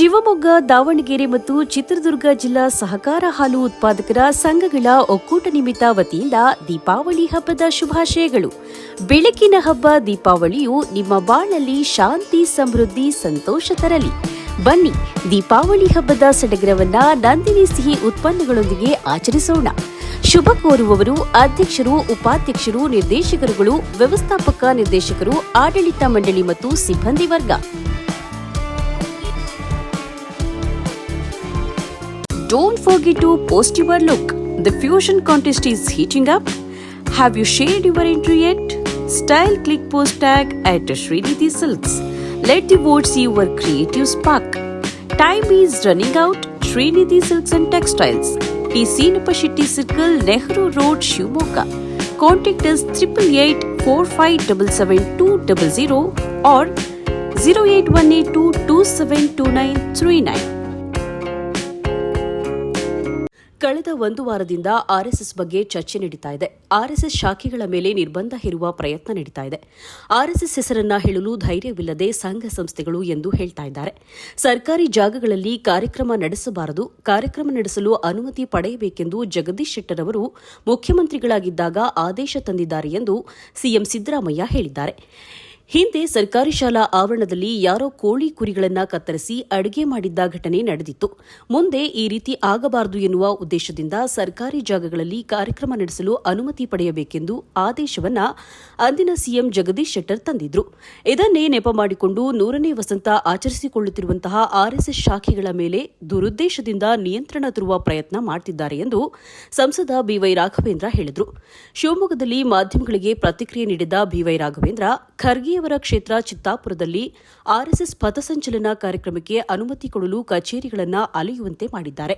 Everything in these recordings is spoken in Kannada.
ಶಿವಮೊಗ್ಗ, ದಾವಣಗೆರೆ ಮತ್ತು ಚಿತ್ರದುರ್ಗ ಜಿಲ್ಲಾ ಸಹಕಾರ ಹಾಲು ಉತ್ಪಾದಕರ ಸಂಘಗಳ ಒಕ್ಕೂಟ ನಿಮಿತ್ತ ವತಿಯಿಂದ ದೀಪಾವಳಿ ಹಬ್ಬದ ಶುಭಾಶಯಗಳು. ಬೆಳಕಿನ ಹಬ್ಬ ದೀಪಾವಳಿಯು ನಿಮ್ಮ ಬಾಳಲ್ಲಿ ಶಾಂತಿ, ಸಮೃದ್ಧಿ, ಸಂತೋಷ ತರಲಿ. ಬನ್ನಿ, ದೀಪಾವಳಿ ಹಬ್ಬದ ಸಡಗರವನ್ನ ನಂದಿನಿ ಸಿಹಿ ಉತ್ಪನ್ನಗಳೊಂದಿಗೆ ಆಚರಿಸೋಣ. ಶುಭ ಕೋರುವವರು ಅಧ್ಯಕ್ಷರು, ಉಪಾಧ್ಯಕ್ಷರು, ನಿರ್ದೇಶಕರುಗಳು, ವ್ಯವಸ್ಥಾಪಕ ನಿರ್ದೇಶಕರು, ಆಡಳಿತ ಮಂಡಳಿ ಮತ್ತು ಸಿಬ್ಬಂದಿ ವರ್ಗ. Don't forget to post your look. The fusion contest is heating up. Have you shared your entry yet? Style click post tag at Shrinidhi Silks. Let the world see your creative spark. Time is running out. Shrinidhi Silks and Textiles. TC Nupashitti Circle, Nehru Road, Shumoka. Contact us 888 4577200 or 0818227939. ಕಳೆದ ಒಂದು ವಾರದಿಂದ ಆರ್ಎಸ್ಎಸ್ ಬಗ್ಗೆ ಚರ್ಚೆ ನಡೀತಾ ಇದೆ. ಆರ್ಎಸ್ಎಸ್ ಶಾಖೆಗಳ ಮೇಲೆ ನಿರ್ಬಂಧ ಹೇರುವ ಪ್ರಯತ್ನ ನಡೀತಾ ಇದೆ. ಆರ್ಎಸ್ಎಸ್ ಹೆಸರನ್ನ ಹೇಳಲು ಧೈರ್ಯವಿಲ್ಲದೆ ಸಂಘ ಸಂಸ್ಥೆಗಳು ಎಂದು ಹೇಳ್ತಾ ಇದ್ದಾರೆ. ಸರ್ಕಾರಿ ಜಾಗಗಳಲ್ಲಿ ಕಾರ್ಯಕ್ರಮ ನಡೆಸಬಾರದು. ಕಾರ್ಯಕ್ರಮ ನಡೆಸಲು ಅನುಮತಿ ಪಡೆಯಬೇಕೆಂದು ಜಗದೀಶ್ ಶೆಟ್ಟರ್ ಅವರು ಮುಖ್ಯಮಂತ್ರಿಗಳಾಗಿದ್ದಾಗ ಆದೇಶ ತಂದಿದ್ದಾರೆ ಎಂದು ಸಿಎಂ ಸಿದ್ದರಾಮಯ್ಯ ಹೇಳಿದ್ದಾರೆ. ಹಿಂದೆ ಸರ್ಕಾರಿ ಶಾಲಾ ಆವರಣದಲ್ಲಿ ಯಾರೋ ಕೋಳಿ ಕುರಿಗಳನ್ನು ಕತ್ತರಿಸಿ ಅಡುಗೆ ಮಾಡಿದ್ದ ಘಟನೆ ನಡೆದಿತ್ತು. ಮುಂದೆ ಈ ರೀತಿ ಆಗಬಾರದು ಎನ್ನುವ ಉದ್ದೇಶದಿಂದ ಸರ್ಕಾರಿ ಜಾಗಗಳಲ್ಲಿ ಕಾರ್ಯಕ್ರಮ ನಡೆಸಲು ಅನುಮತಿ ಪಡೆಯಬೇಕೆಂದು ಆದೇಶವನ್ನ ಅಂದಿನ ಸಿಎಂ ಜಗದೀಶ್ ಶೆಟ್ಟರ್ ತಂದಿದ್ರು. ಇದನ್ನೇ ನೆಪ ಮಾಡಿಕೊಂಡು ನೂರನೇ ವಸಂತ ಆಚರಿಸಿಕೊಳ್ಳುತ್ತಿರುವಂತಹ ಆರ್ಎಸ್ಎಸ್ ಶಾಖೆಗಳ ಮೇಲೆ ದುರುದ್ದೇಶದಿಂದ ನಿಯಂತ್ರಣ ತರುವ ಪ್ರಯತ್ನ ಮಾಡುತ್ತಿದ್ದಾರೆ ಎಂದು ಸಂಸದ ಬಿವೈ ರಾಘವೇಂದ್ರ ಹೇಳಿದರು. ಶಿವಮೊಗ್ಗದಲ್ಲಿ ಮಾಧ್ಯಮಗಳಿಗೆ ಪ್ರತಿಕ್ರಿಯೆ ನೀಡಿದ ಬಿವೈ ರಾಘವೇಂದ್ರ ಖರ್ಗೆಯವರ ಕ್ಷೇತ್ರ ಚಿತ್ತಾಪುರದಲ್ಲಿ ಆರ್ಎಸ್ಎಸ್ ಪಥಸಂಚಲನ ಕಾರ್ಯಕ್ರಮಕ್ಕೆ ಅನುಮತಿ ಕೊಡಲು ಕಚೇರಿಗಳನ್ನು ಅಲೆಯುವಂತೆ ಮಾಡಿದ್ದಾರೆ.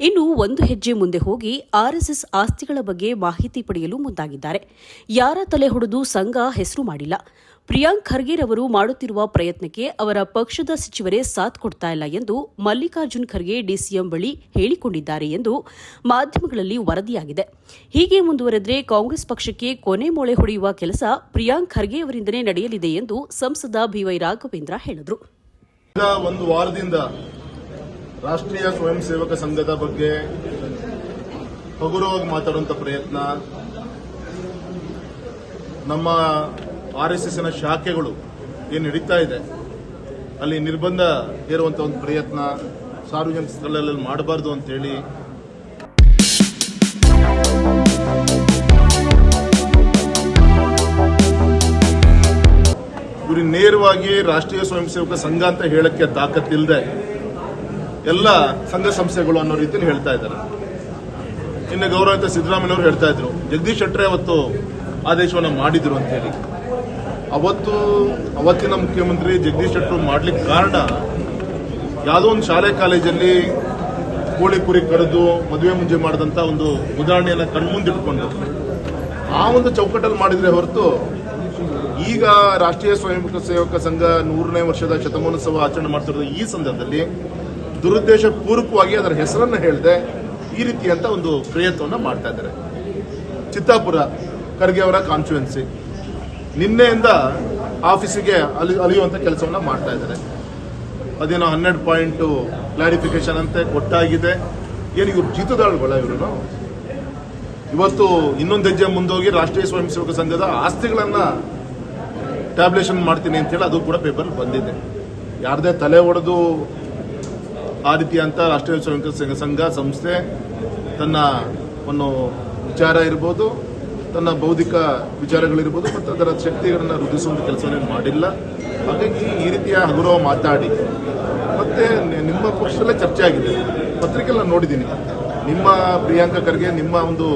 ಇನ್ನು ಒಂದು ಹೆಜ್ಜೆ ಮುಂದೆ ಹೋಗಿ ಆರ್ಎಸ್ಎಸ್ ಆಸ್ತಿಗಳ ಬಗ್ಗೆ ಮಾಹಿತಿ ಪಡೆಯಲು ಮುಂದಾಗಿದ್ದಾರೆ. ಯಾರ ತಲೆ ಹೊಡೆದು ಸಂಘ ಹೆಸರು ಮಾಡಿಲ್ಲ. ಪ್ರಿಯಾಂಕ್ ಖರ್ಗೆರವರು ಮಾಡುತ್ತಿರುವ ಪ್ರಯತ್ನಕ್ಕೆ ಅವರ ಪಕ್ಷದ ಸಚಿವರೇ ಸಾಥ್ ಕೊಡ್ತಾ ಇಲ್ಲ ಎಂದು ಮಲ್ಲಿಕಾರ್ಜುನ್ ಖರ್ಗೆ ಡಿಸಿಎಂ ಬಳಿ ಹೇಳಿಕೊಂಡಿದ್ದಾರೆ ಎಂದು ಮಾಧ್ಯಮಗಳಲ್ಲಿ ವರದಿಯಾಗಿದೆ. ಹೀಗೆ ಮುಂದುವರೆದರೆ ಕಾಂಗ್ರೆಸ್ ಪಕ್ಷಕ್ಕೆ ಕೊನೆ ಮೊಳೆ ಹೊಡೆಯುವ ಕೆಲಸ ಪ್ರಿಯಾಂಕ್ ಖರ್ಗೆ ಅವರಿಂದಲೇ ನಡೆಯಲಿದೆ ಎಂದು ಸಂಸದ ಬಿವೈ ರಾಘವೇಂದ್ರ ಹೇಳಿದರು. ಒಂದು ವಾರದಿಂದ ರಾಷ್ಟ್ರೀಯ ಸ್ವಯಂ ಸಂಘದ ಬಗ್ಗೆ ಹಗುರವಾಗಿ ಮಾತಾಡುವಂತ ಪ್ರಯತ್ನ, ನಮ್ಮ ಆರ್ ಎಸ್ ಎಸ್ನ ಶಾಖೆಗಳು ಏನು ನಡೀತಾ ಇದೆ, ಅಲ್ಲಿ ನಿರ್ಬಂಧ ಹೇರುವಂತ ಒಂದು ಪ್ರಯತ್ನ ಸಾರ್ವಜನಿಕ ಸ್ಥಳಗಳಲ್ಲಿ ಮಾಡಬಾರ್ದು ಅಂತೇಳಿ ಇವ್ರಿಗೆ ನೇರವಾಗಿ ರಾಷ್ಟ್ರೀಯ ಸ್ವಯಂ ಸೇವಕ ಸಂಘ ಅಂತ ಹೇಳಕ್ಕೆ ತಾಕತ್ತಿಲ್ಲದೆ ಎಲ್ಲ ಸಂಘ ಸಂಸ್ಥೆಗಳು ಅನ್ನೋ ರೀತಿಯಲ್ಲಿ ಹೇಳ್ತಾ ಇದ್ದಾರೆ. ಇನ್ನು ಗೌರವಿತ ಸಿದ್ದರಾಮಯ್ಯ ಅವರು ಹೇಳ್ತಾ ಇದ್ರು, ಜಗದೀಶ್ ಶೆಟ್ಟರೆ ಅವತ್ತು ಆದೇಶವನ್ನು ಮಾಡಿದ್ರು ಅಂತ ಹೇಳಿ ಅವತ್ತು, ಅವತ್ತಿನ ಮುಖ್ಯಮಂತ್ರಿ ಜಗದೀಶ್ ಶೆಟ್ಟರು ಮಾಡ್ಲಿಕ್ಕೆ ಕಾರಣ ಯಾವುದೋ ಒಂದು ಶಾಲೆ ಕಾಲೇಜಲ್ಲಿ ಕೋಳಿ ಕುರಿ ಕಡಿದು ಮದುವೆ ಮುಂಜೆ ಮಾಡಿದಂಥ ಒಂದು ಉದಾಹರಣೆಯನ್ನು ಕಣ್ಮುಂದಿಟ್ಕೊಂಡು ಆ ಒಂದು ಚೌಕಟ್ಟಲ್ಲಿ ಮಾಡಿದರೆ ಹೊರತು ಈಗ ರಾಷ್ಟ್ರೀಯ ಸ್ವಯಂ ಸೇವಕ ಸಂಘ ನೂರನೇ ವರ್ಷದ ಶತಮಾನೋತ್ಸವ ಆಚರಣೆ ಮಾಡ್ತಿರೋದು ಈ ಸಂದರ್ಭದಲ್ಲಿ ದುರುದ್ದೇಶ ಪೂರ್ವಕವಾಗಿ ಅದರ ಹೆಸರನ್ನು ಹೇಳದೆ ಈ ರೀತಿಯಂಥ ಒಂದು ಪ್ರಯತ್ನವನ್ನು ಮಾಡ್ತಾ ಇದ್ದಾರೆ. ಚಿತ್ತಾಪುರ ಖರ್ಗೆ ಅವರ ಕಾನ್ಸ್ಟಿಟ್ಯುವೆನ್ಸಿ ನಿನ್ನೆಯಿಂದ ಆಫೀಸಿಗೆ ಅಲಿ ಅಲಿಯುವಂಥ ಕೆಲಸವನ್ನು ಮಾಡ್ತಾ ಇದ್ದಾರೆ. ಅದೇನೋ ಹನ್ನೆರಡು ಪಾಯಿಂಟು ಕ್ಲಾರಿಫಿಕೇಶನ್ ಅಂತೆ ಕೊಟ್ಟಾಗಿದೆ ಏನು ಇವರು ಜೀತದಾಳುಗಳ ಇವರು ಇವತ್ತು ಇನ್ನೊಂದು ಹೆಜ್ಜೆ ಮುಂದೋಗಿ ರಾಷ್ಟ್ರೀಯ ಸ್ವಯಂ ಸೇವಕ ಸಂಘದ ಆಸ್ತಿಗಳನ್ನ ಟ್ಯಾಬ್ಲೇಷನ್ ಮಾಡ್ತೀನಿ ಅಂತ ಹೇಳಿ ಅದು ಕೂಡ ಪೇಪರ್ ಬಂದಿದೆ. ಯಾರದೇ ತಲೆ ಒಡೆದು ಆ ರೀತಿ ಅಂತ ರಾಷ್ಟ್ರೀಯ ಸ್ವಯಂ ಸಂಘ, ಸಂಸ್ಥೆ ತನ್ನ ಒಂದು ವಿಚಾರ ಇರ್ಬೋದು. ತನ್ನ ಬೌದ್ಧಿಕ ವಿಚಾರಗಳಿರ್ಬೋದು ಮತ್ತು ಅದರ ಶಕ್ತಿಗಳನ್ನು ವೃದ್ಧಿಸುವಂಥ ಕೆಲಸವನ್ನು ಮಾಡಿಲ್ಲ. ಹಾಗಾಗಿ ಈ ರೀತಿಯ ಹಗುರವ ಮಾತಾಡಿ. ಮತ್ತೆ ನಿಮ್ಮ ಪಕ್ಷದಲ್ಲೇ ಚರ್ಚೆ ಆಗಿದೆ. ಪತ್ರಿಕೆ ನಾನು ನೋಡಿದ್ದೀನಿ. ನಿಮ್ಮ ಪ್ರಿಯಾಂಕ ಖರ್ಗೆ, ನಿಮ್ಮ ಒಂದು,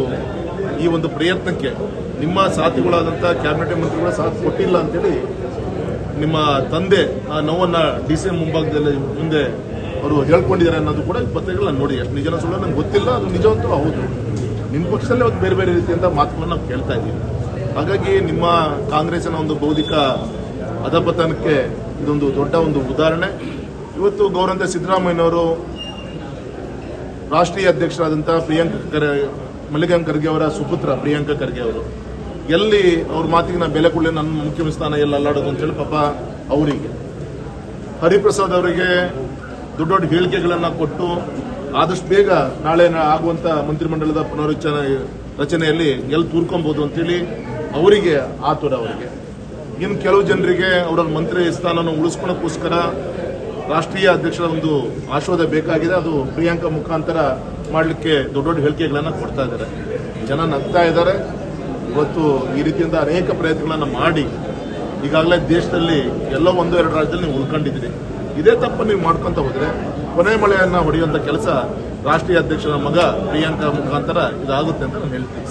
ಈ ಒಂದು ಪ್ರಯತ್ನಕ್ಕೆ ನಿಮ್ಮ ಸಾಥಿಗಳಾದಂಥ ಕ್ಯಾಬಿನೆಟ್ ಮಂತ್ರಿಗಳ ಸಾಥ್ ಕೊಟ್ಟಿಲ್ಲ ಅಂತೇಳಿ ನಿಮ್ಮ ತಂದೆ ಆ ನೋವನ್ನು ಡಿ ಸಿ ಎಂ ಮುಂಭಾಗದಲ್ಲಿ ಮುಂದೆ ಅವರು ಹೇಳ್ಕೊಂಡಿದ್ದಾರೆ ಅನ್ನೋದು ಕೂಡ ಪತ್ರಿಕೆಗಳು ನೋಡಿ. ಎಷ್ಟು ನಿಜನ ಸುಳ್ಳು ನಂಗೆ ಗೊತ್ತಿಲ್ಲ. ಅದು ನಿಜವಂತೂ ಹೌದು. ನಿಮ್ಮ ಪಕ್ಷದಲ್ಲೇ ಒಂದು ಬೇರೆ ಬೇರೆ ರೀತಿಯಿಂದ ಮಾತುಗಳನ್ನು ನಾವು ಕೇಳ್ತಾ ಇದ್ದೀವಿ. ಹಾಗಾಗಿ ನಿಮ್ಮ ಕಾಂಗ್ರೆಸ್ನ ಒಂದು ಬೌದ್ಧಿಕ ಅಧಪತನಕ್ಕೆ ಇದೊಂದು ದೊಡ್ಡ ಒಂದು ಉದಾಹರಣೆ. ಇವತ್ತು ಗೌರವಂತ ಸಿದ್ದರಾಮಯ್ಯನವರು ರಾಷ್ಟ್ರೀಯ ಅಧ್ಯಕ್ಷರಾದಂಥ ಪ್ರಿಯಾಂಕ ಖರ್ಗೆ, ಮಲ್ಲಿಕಾರ್ಜುನ್ ಖರ್ಗೆ ಅವರ ಸುಪುತ್ರ ಪ್ರಿಯಾಂಕ ಖರ್ಗೆ ಅವರು. ಎಲ್ಲಿ ಅವ್ರ ಮಾತಿಗೆ ನಾನು ಬೆಲೆ ಕೊಡಲಿ ನನ್ನ ಮುಖ್ಯಮಂತ್ರಿ ಸ್ಥಾನ ಎಲ್ಲ ಅಲ್ಲಾಡೋದು ಅಂತೇಳಿ ಪಾಪ ಅವರಿಗೆ. ಹರಿಪ್ರಸಾದ್ ಅವರಿಗೆ ದೊಡ್ಡ ದೊಡ್ಡ ಹೇಳಿಕೆಗಳನ್ನ ಕೊಟ್ಟು ಆದಷ್ಟು ಬೇಗ ನಾಳೆ ಆಗುವಂತ ಮಂತ್ರಿಮಂಡಲದ ಪುನರುಚ್ಚನ ರಚನೆಯಲ್ಲಿ ಎಲ್ಲಿ ತೂರ್ಕೊಬಹುದು ಅಂತೇಳಿ ಅವರಿಗೆ ಆತುರ ಅವರಿಗೆ. ಇನ್ನು ಕೆಲವು ಜನರಿಗೆ ಅವರ ಮಂತ್ರಿ ಸ್ಥಾನವನ್ನು ಉಳಿಸ್ಕೊಳ್ಳೋಕ್ಕೋಸ್ಕರ ರಾಷ್ಟ್ರೀಯ ಅಧ್ಯಕ್ಷರ ಒಂದು ಆಶೋದ ಬೇಕಾಗಿದೆ. ಅದು ಪ್ರಿಯಾಂಕಾ ಮುಖಾಂತರ ಮಾಡಲಿಕ್ಕೆ ದೊಡ್ಡ ದೊಡ್ಡ ಹೇಳಿಕೆಗಳನ್ನು ಕೊಡ್ತಾ ಇದ್ದಾರೆ. ಜನ ನಗ್ತಾ ಇದ್ದಾರೆ. ಇವತ್ತು ಈ ರೀತಿಯಿಂದ ಅನೇಕ ಪ್ರಯತ್ನಗಳನ್ನು ಮಾಡಿ ಈಗಾಗಲೇ ದೇಶದಲ್ಲಿ ಎಲ್ಲೋ ಒಂದು ಎರಡು ರಾಜ್ಯದಲ್ಲಿ ನೀವು ಉಳ್ಕೊಂಡಿದ್ದೀರಿ. ಇದೇ ತಪ್ಪು ನೀವು ಮಾಡ್ಕೊತ ಹೋದ್ರೆ ಕೊನೆ ಮಳೆಯನ್ನು ಹೊಡೆಯುವಂಥ ಕೆಲಸ ರಾಷ್ಟ್ರೀಯ ಅಧ್ಯಕ್ಷರ ಮಗ ಪ್ರಿಯಾಂಕಾ ಮುಖಾಂತರ ಇದಾಗುತ್ತೆ ಅಂತ ನಾನು ಹೇಳ್ತೀನಿ.